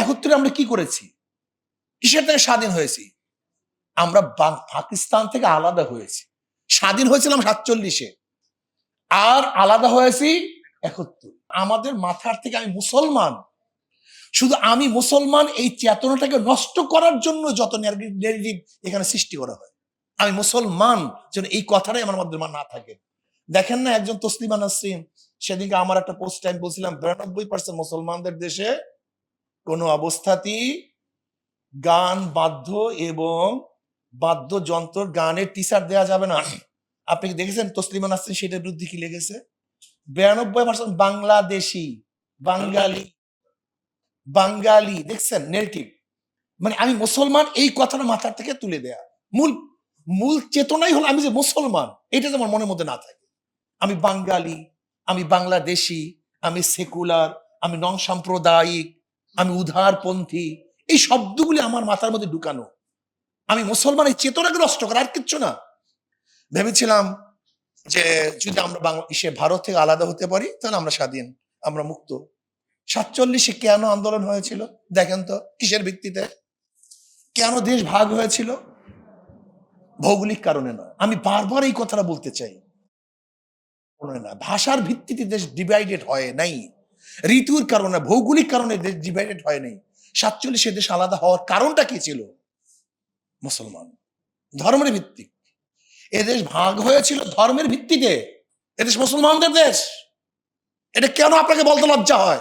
একত্রে আমরা কি করেছি? কিসের থেকে স্বাধীন হয়েছি? আমরা পাকিস্তান থেকে আলাদা হয়েছি। স্বাধীন হয়েছিলাম সাতচল্লিশে। আর আলাদা হয়েছি একত্তর। আমাদের মাথার থেকে আমি মুসলমান। শুধু আমি মুসলমান, এই চেতনাটাকে নষ্ট করার জন্য যত নেগেটিভ এখানে সৃষ্টি করা হয়। আমি মুসলমান, যেন এই কথাটাই আমার মধ্যে না থাকে। দেখেন না একজন তসলিমা নাসরিন, সেদিনকে আমার একটা পোস্ট টাইম বলছিলাম, বিরানব্বই পার্সেন্ট মুসলমানদের দেশে কোনো অবস্থাতেই গান বাদ্য এবং বাদ্যযন্ত্র গানের টিচার দেওয়া যাবে না। আপনি কি দেখেছেন তসলিমা নাসরিন সেটার বিরুদ্ধে কি লেগেছে? বিরানব্বই পার্সেন্ট বাংলাদেশি, বাঙালি বাঙালি, দেখছেন নেগেটিভ মানে আমি মুসলমান, এই কথাটা মাথার থেকে তুলে দেয়া। মূল মূল চেতনাই হলো আমি যে মুসলমান, এটা আমার মনের মধ্যে না থাকে। আমি বাঙালি, আমি বাংলাদেশি, আমি সেকুলার, আমি নন সাম্প্রদায়িক আমি উদারপন্থী, এই শব্দগুলি আমার মাথার মধ্যে ঢুকানো। আমি মুসলমানের চেতনাকে নষ্ট করা আর কিচ্ছু না। ভেবেছিলাম যে যদি আমরা বাংলা সে ভারত থেকে আলাদা হতে পারি, তাহলে আমরা স্বাধীন, আমরা মুক্ত। সাতচল্লিশে কেন আন্দোলন হয়েছিল? দেখেন তো, কিসের ভিত্তিতে? কেন দেশ ভাগ হয়েছিল? ভৌগোলিক কারণে নয়। আমি বারবার এই কথাটা বলতে চাই। না, ভাষার ভিত্তিতে দেশ ডিভাইডেড হয় নাই। ঋতুর কারণে, ভৌগোলিক কারণে দেশ ডিভাইডেড হয় নাই। সাতচল্লিশে দেশ আলাদা হওয়ার কারণটা কি ছিল? মুসলমান। ধর্মের ভিত্তিক। এদেশ ভাগ হয়েছিল ধর্মের ভিত্তিতে। এদেশ মুসলমানদের দেশ। এটা কেন আপনাকে বলতে লজ্জা হয়?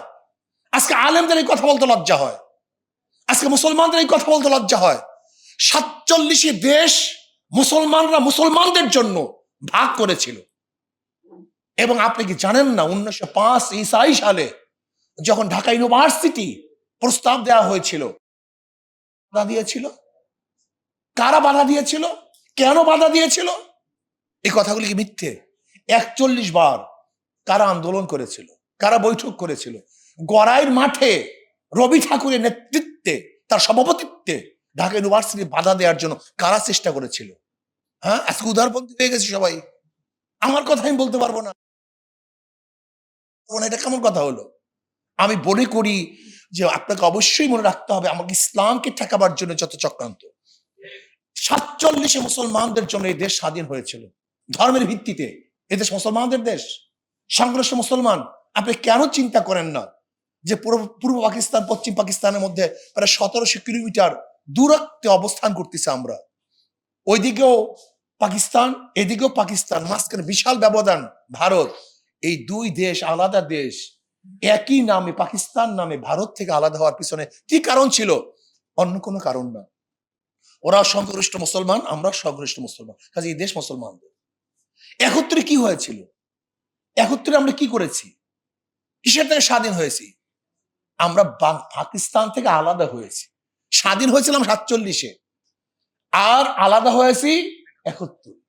আজকে আলেমদের এই কথা বলতে লজ্জা হয়। আজকে মুসলমানদের এই কথা বলতে লজ্জা হয়। সাতচল্লিশে দেশ মুসলমানরা মুসলমানদের জন্য ভাগ করেছিল। এবং আপনি কি জানেন না উনিশশো পাঁচ ইসাই সালে যখন ঢাকা ইউনিভার্সিটি প্রস্তাব দেওয়া হয়েছিল, বাধা দিয়েছিল? কারা বাধা দিয়েছিল? কেন বাধা দিয়েছিল? এই কথাগুলি কি মিথ্যে? একচল্লিশ বার কারা আন্দোলন করেছিল? কারা বৈঠক করেছিল? গড়াইয়ের মাঠে রবি ঠাকুরের নেতৃত্বে, তার সভাপতিত্বে ঢাকা ইউনিভার্সিটি বাধা দেওয়ার জন্য কারা চেষ্টা করেছিল? হ্যাঁ আজকে উদারপন্থী হয়ে গেছে সবাই। আমার কথা আমি বলতে পারব না। এটা কেমন কথা হলো? আমি মনে করি যে আপনাকে অবশ্যই মনে রাখতে হবে আমাকে ইসলামকে ঠেকাবার জন্য যত চক্রান্ত। সাতচল্লিশে মুসলমানদের জন্য এই দেশ স্বাধীন হয়েছিল। ধর্মের ভিত্তিতে। এদেশ মুসলমানদের দেশ। সংঘর্ষ মুসলমান। আপনি কেন চিন্তা করেন না যে পূর্ব পূর্ব পাকিস্তান, পশ্চিম পাকিস্তানের মধ্যে প্রায় সতেরোশো কিলোমিটার দূরত্বে অবস্থান করতেছে আমরা। ওইদিকেও পাকিস্তান, এদিকেও পাকিস্তান। মাঝখানে বিশাল ব্যবধান ভারত। এই দুই দেশ আলাদা দেশ, একই নামে, পাকিস্তান নামে, ভারত থেকে আলাদা হওয়ার পিছনে কি কারণ ছিল? অন্য কোনো কারণ না। ওরা সংখ্যাগরিষ্ঠ মুসলমান, আমরা সংখ্যাগরিষ্ঠ মুসলমান। কাজে এই দেশ মুসলমানদের। একত্রে কি হয়েছিল? একত্রে আমরা কি করেছি? কিসের থেকে স্বাধীন হয়েছি? আমরা পাকিস্তান থেকে আলাদা হয়েছি। স্বাধীন হয়েছিলাম সাতচল্লিশে। আর আলাদা হয়েছি একত্তর